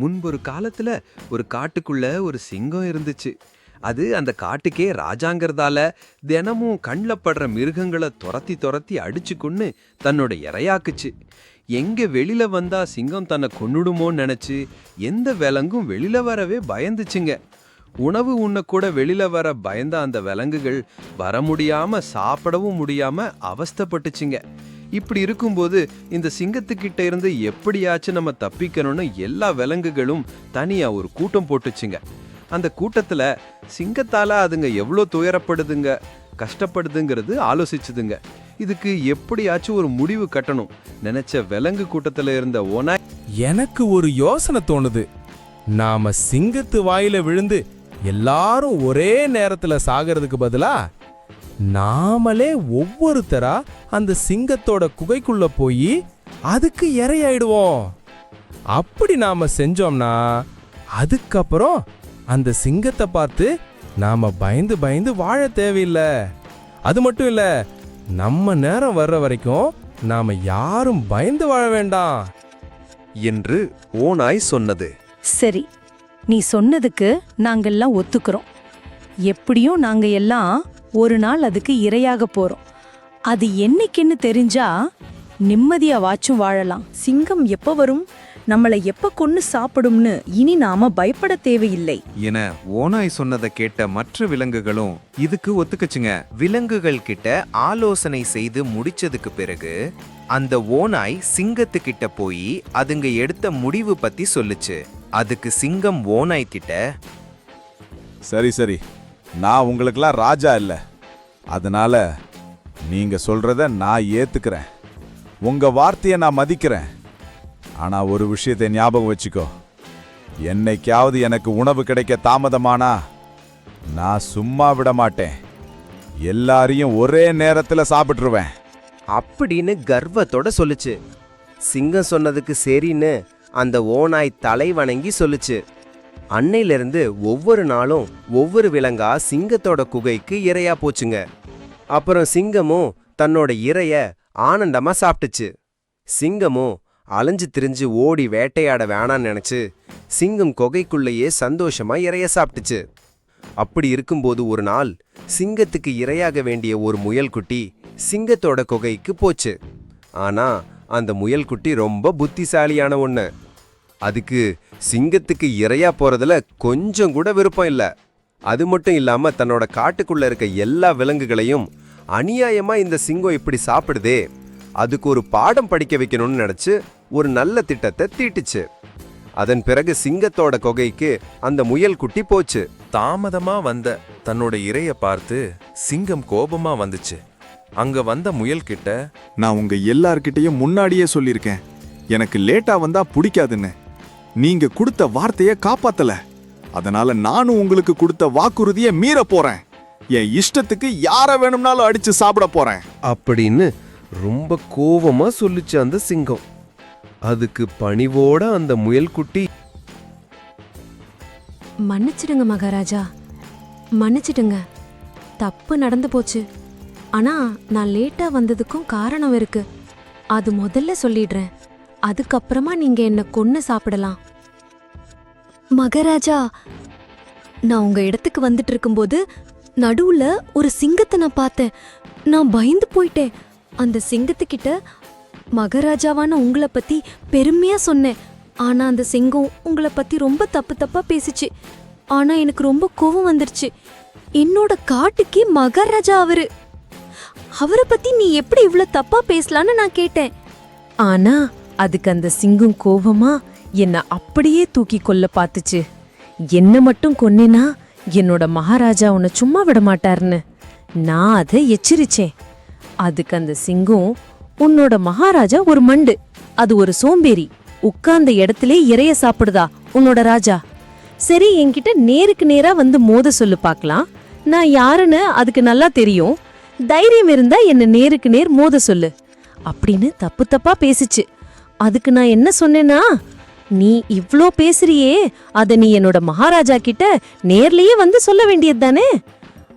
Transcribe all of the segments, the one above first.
முன்பொரு காலத்துல ஒரு காட்டுக்குள்ள ஒரு சிங்கம் இருந்துச்சு. அது அந்த காட்டுக்கே ராஜாங்கிறதால தினமும் கண்ணில் படுற மிருகங்களை துரத்தி துரத்தி அடிச்சு தன்னோட இறையாக்குச்சு எங்கே வெளியில் வந்தால் சிங்கம் தன்னை கொன்னுடுமோன்னு நினச்சி எந்த விலங்கும் வெளியில் வரவே பயந்துச்சுங்க. உணவு உண்ணக்கூட வெளியில் வர பயந்த அந்த விலங்குகள் வர முடியாமல் சாப்பிடவும் முடியாமல் அவஸ்தைப்பட்டுச்சுங்க. இப்படி இருக்கும்போது இந்த சிங்கத்துக்கிட்ட இருந்து எப்படியாச்சும் நம்ம தப்பிக்கணும்னு எல்லா விலங்குகளும் தனியா ஒரு கூட்டம் போட்டுச்சுங்க. அந்த கூட்டத்துல சிங்கத்தால அதுங்க எவ்வளோ துயரப்படுதுங்க கஷ்டப்படுதுங்கிறது ஆலோசிச்சுதுங்க. இதுக்கு எப்படியாச்சும் ஒரு முடிவு கட்டணும். நினைச்ச விலங்கு கூட்டத்துல இருந்த ஓனாய் எனக்கு ஒரு யோசனை தோணுது. நாம சிங்கத்து வாயில விழுந்து எல்லாரும் ஒரே நேரத்துல சாகிறதுக்கு பதிலா நாமளே ஒவ்வொருத்தரா அந்த சிங்கத்தோட குகைக்குள்ள போய் அதுக்கு இரையாயிடுவோம். அப்படி நாம செஞ்சோம்னா அதுக்கப்புறம் அந்த சிங்கத்தை பார்த்து நாம பயந்து பயந்து வாழ தேவையில்லை. அது மட்டும் இல்ல நம்ம நேரம் வர்ற வரைக்கும் நாம யாரும் பயந்து வாழ வேண்டாம். என்று ஓனாய் சொன்னது. சரி நீ சொன்னதுக்கு நாங்கெல்லாம் ஒத்துக்கிறோம். எப்படியும் நாங்க எல்லாம் ஒரு நாள் அதுக்கு இரையாக போறோம். அது என்னைக்குன்னு தெரிஞ்சா நிம்மதியா வாச்சும் வாழலாம். சிங்கம் எப்ப வரும்? நம்மளை எப்ப கொன்னு சாப்பிடும்னு இனி நாம பயப்பட தேவையில்லை. என ஓனாய் சொன்னதை கேட்ட மற்ற விலங்குகளும் இதுக்கு ஒத்துக்குச்சுங்க. விலங்குகள் கிட்ட ஆலோசனை செய்து முடிச்சதுக்கு பிறகு அந்த ஓனாய் சிங்கத்துக்கிட்ட போய் அதுங்க எடுத்த முடிவு பத்தி சொல்லுச்சு. அதுக்கு சிங்கம் ஓனாய் கிட்ட சரி சரி. நான் உங்களுக்கெல்லாம் ராஜா இல்லை. அதனால நீங்க சொல்றத நான் ஏத்துக்கிறேன். உங்க வார்த்தையை நான் மதிக்கிறேன். ஆனா ஒரு விஷயத்தை ஞாபகம் வச்சுக்கோ. என்னைக்காவது எனக்கு உணவு கிடைக்க தாமதமானா நான் சும்மா விட மாட்டேன். எல்லாரையும் ஒரே நேரத்தில் சாப்பிட்டுருவேன். அப்படின்னு கர்வத்தோட சொல்லுச்சு. சிங்கம் சொன்னதுக்கு சரின்னு அந்த ஓநாய் தலை வணங்கி சொல்லுச்சு. அன்னையிலிருந்து ஒவ்வொரு நாளும் ஒவ்வொரு விலங்கா சிங்கத்தோட குகைக்கு இரையா போச்சுங்க. அப்புறம் சிங்கமும் தன்னோட இரைய ஆனந்தமா சாப்பிட்டுச்சு. சிங்கமும் அலைஞ்சு திரிஞ்சு ஓடி வேட்டையாட வேணான்னு நினைச்சு சிங்கம் குகைக்குள்ளேயே சந்தோஷமா இறைய சாப்பிட்டுச்சு. அப்படி இருக்கும்போது ஒரு நாள் சிங்கத்துக்கு இரையாக வேண்டிய ஒரு முயல்குட்டி சிங்கத்தோட குகைக்கு போச்சு. ஆனா அந்த முயல்குட்டி ரொம்ப புத்திசாலியான ஒன்று அதுக்கு சிங்கத்துக்கு இரையா போறதுல கொஞ்சம் கூட விருப்பம் இல்ல. அது மட்டும் இல்லாம தன்னோட காட்டுக்குள்ள இருக்க எல்லா விலங்குகளையும் அநியாயமா இந்த சிங்கம் இப்படி சாப்பிடுதே அதுக்கு ஒரு பாடம் படிக்க வைக்கணும்னு நினைச்சு ஒரு நல்ல திட்டத்தை தீட்டுச்சு. அதன் பிறகு சிங்கத்தோட குகைக்கு அந்த முயல் குட்டி போச்சு. தாமதமா வந்த தன்னோட இரைய பார்த்து சிங்கம் கோபமா வந்துச்சு. அங்க வந்த முயல் கிட்ட நான் உங்க எல்லார்கிட்டயும் முன்னாடியே சொல்லியிருக்கேன். எனக்கு லேட்டா வந்தா பிடிக்காதுன்னு. நீங்க கொடுத்த வார்த்தைய காப்பாத்தல. அதனால நானும் உங்களுக்கு கொடுத்த வாக்குறுதியை மீற போறேன். என் இஷ்டத்துக்கு யார வேணும்னாலும் அடிச்சு சாப்பிட போறேன். அப்படின்னு ரொம்ப கோவமா சொல்லுச்சு அந்த சிங்கம். அதுக்கு பணிவோட அந்த முயல்குட்டி மன்னிச்சிடுங்க மகாராஜா. மன்னிச்சிடுங்க. தப்பு நடந்து போச்சு. ஆனா நான் லேட்டா வந்ததுக்கும் காரணம் இருக்கு. அது முதல்ல சொல்லிடுறேன். அதுக்கப்புறமா நீங்க என்ன கொன்னு சாப்பிடலாம். மகாராஜா நான் உங்க இடத்துக்கு வந்துட்டு இருக்கும்போது நடுவுல ஒரு சிங்கத்தை நான் பார்த்தேன். நான் பயந்து போயிட்டேன். அந்த சிங்கத்துக்கிட்ட மகாராஜாவான உங்களை பத்தி பெருமையா சொன்னேன். ஆனா அந்த சிங்கம் உங்களை பத்தி ரொம்ப தப்பு தப்பா பேசிச்சு. ஆனா எனக்கு ரொம்ப கோவம் வந்துருச்சு. என்னோட காட்டுக்கே மகாராஜா அவரு. அவரை பத்தி நீ எப்படி இவ்வளவு தப்பா பேசலான்னு நான் கேட்டேன். ஆனா அதுக்கு அந்த சிங்கம் கோவமா என்னை அப்படியே தூக்கி கொல்ல பார்த்துச்சு. என்னை மட்டும் கொன்னேனா என்னோட மகாராஜா உன்னை சும்மா விட மாட்டார்னு நான் அதை எச்சரிச்சேன். அதுக்கு அந்த சிங்கம் உன்னோட மகாராஜா ஒரு மண்டு. அது ஒரு சோம்பேறி. உட்கார்ந்த இடத்திலே இறைய சாப்பிடுதா உன்னோட ராஜா. சரி என்கிட்ட நேருக்கு நேரா வந்து மோத சொல்லு பார்க்கலாம். நான் யாருன்னு அதுக்கு நல்லா தெரியும். தைரியம் இருந்தா என்ன நேருக்கு நேர் மோத சொல்லு. அப்படின்னு தப்பு தப்பா பேசிச்சு. அதுக்கு நான் என்ன சொன்னேன்னா நீ இவ்ளோ பேசுறியே அத நீ என்னோட மகாராஜா கிட்ட நேர்லயே வந்து சொல்ல வேண்டியது தானே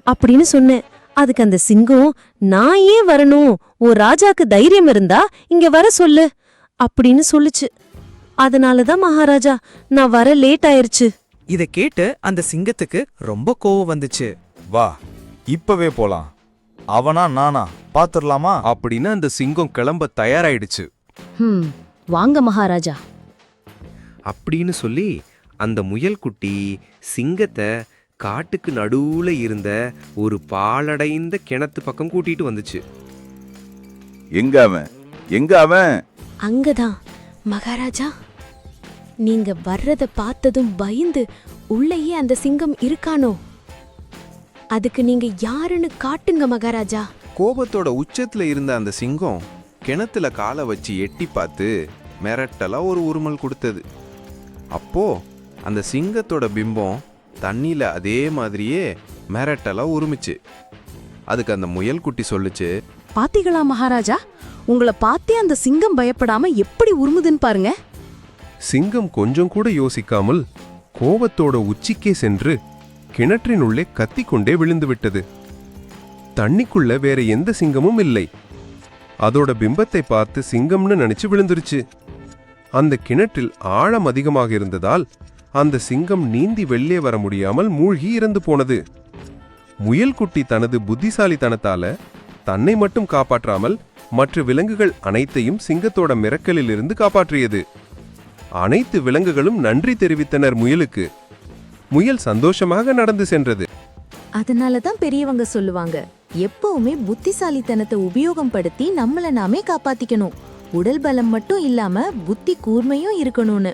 அப்படின்னு சொன்னேன். அதுக்கு அந்த சிங்கம் நான் ஏன் வரணும்? ஓ ராஜாக்கு தைரியம் இருந்தா இங்க வர சொல்லு அப்படின்னு சொல்லுச்சு. அதனால தான் மகாராஜா நான் வர லேட் ஆயிருச்சு. இத கேட்டு அந்த சிங்கத்துக்கு ரொம்ப கோவம் வந்துச்சு. வா இப்பவே போலாம். அவனா நானா? பாத்துடலாமா அப்படின்னு அந்த சிங்கம் கிளம்ப தயாராயிடுச்சு. வாங்க மகாராஜா. அப்படின்னு சொல்லி அந்த முயல்குட்டி சிங்கத்தை காட்டுக்கு நடுவுல இருந்த ஒரு பாழடைந்த கிணத்து பக்கம் கூட்டிட்டு வந்துச்சு. எங்க அவன்? எங்க அவன்? அங்கதான். மகாராஜா நீங்க வர்றத பார்த்ததும் பயந்து உள்ளேயே அந்த சிங்கம் இருக்கானோ? அதுக்கு நீங்க யாருன்னு காட்டுங்க மகாராஜா. கோபத்தோட உச்சத்துல இருந்த அந்த சிங்கம் கிணத்துல காலை வச்சு எட்டி பார்த்து மிரட்டலா ஒரு உருமல் கொடுத்தது. அப்போ அந்த சிங்கத்தோட பிம்பம் தண்ணியில அதே மாதிரியே மிரட்டலா உருமிச்சு. அதுக்கு அந்த முயல் குட்டி சொல்லுச்சு பாத்தீங்களா மகாராஜா? உங்களை பார்த்தே அந்த சிங்கம் பயப்படாம எப்படி உருமுதுன்னு பாருங்க. சிங்கம் கொஞ்சம் கூட யோசிக்காமல் கோபத்தோட உச்சிக்கே சென்று கிணற்றினுள்ளே கத்திக்கொண்டே விழுந்து விட்டது. தண்ணிக்குள்ள வேற எந்த சிங்கமும் இல்லை. அதோட பிம்பத்தை பார்த்து சிங்கம்னு நினைச்சு விழுந்துருச்சு. அந்த கிணற்றில் ஆழம் அதிகமாக இருந்ததால் அந்த சிங்கம் நீந்தி வெளியே வர முடியாமல் மூழ்கி இறந்து போனது. முயல்குட்டி தனது புத்திசாலித்தனத்தால தன்னை மட்டும் காப்பாற்றாமல் மற்ற விலங்குகள் அனைத்தையும் சிங்கத்தோட மிரக்கலிலிருந்து காப்பாற்றியது. அனைத்து விலங்குகளும் நன்றி தெரிவித்தனர் முயலுக்கு. முயல் சந்தோஷமாக நடந்து சென்றது. அதனால தான் பெரியவங்க சொல்லுவாங்க எப்பவுமே புத்திசாலித்தனத்தை உபயோகப்படுத்தி நம்மள நாமே காப்பாத்திக்கணும். உடல் பலம் மட்டும் இல்லாம புத்தி கூர்மையும் இருக்கணும்னு.